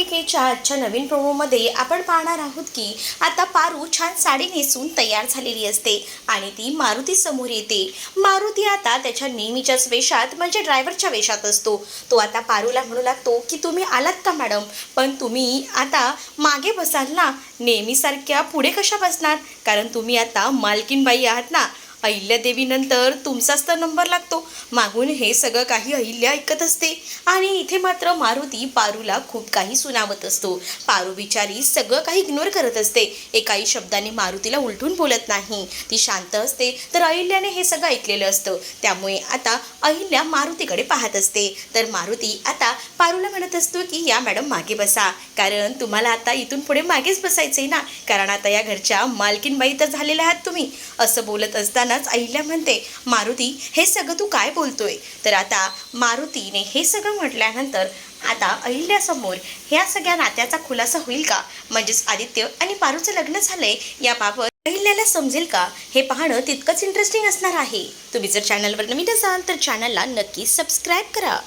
मालिकेच्या आजच्या नवीन प्रोमोमध्ये आपण पाहणार आहोत की आता पारू छान साडी नेसून तयार झालेली असते आणि ती मारुती समोर येते. मारुती आता त्याच्या नेहमीच्याच वेशात म्हणजे ड्रायव्हरच्या वेशात असतो. तो आता पारूला म्हणू लागतो की तुम्ही आलात का मॅडम? पण तुम्ही आता मागे बसाल ना? नेहमीसारख्या पुढे कशा बसणार? कारण तुम्ही आता मालकीनबाई आहात ना? अहिल्यादेवीनंतर तुमचाच तर नंबर लागतो. मागून हे सगळं काही अहिल्या ऐकत असते. आणि इथे मात्र मारुती पारूला खूप काही सुनावत असतो. पारू बिचारी सगळं काही इग्नोर करत असते. एकाही शब्दाने मारुतीला उलटून बोलत नाही. ती शांत असते तर अहिल्याने हे सगळं ऐकलेलं असतं. त्यामुळे आता अहिल्या मारुतीकडे पाहत असते. तर मारुती आता पारूला म्हणत असतो की या मॅडम मागे बसा. कारण तुम्हाला आता इथून पुढे मागेच बसायचंय ना. कारण आता या घरच्या मालकीनबाई तर झालेल्या आहात तुम्ही. असं बोलत असताना असतानाच अहिल्या म्हणते मारुती हे सगळं तू काय बोलतोय? तर आता मारुतीने हे सगळं म्हटल्यानंतर आता अहिल्यासमोर ह्या सगळ्या नात्याचा खुलासा होईल का? म्हणजेच आदित्य आणि पारूचं लग्न झालंय याबाबत अहिल्याला समजेल का? हे पाहणं तितकंच इंटरेस्टिंग असणार आहे. तुम्ही जर चॅनलवर नवीन असाल तर चॅनलला नक्की सबस्क्राईब करा.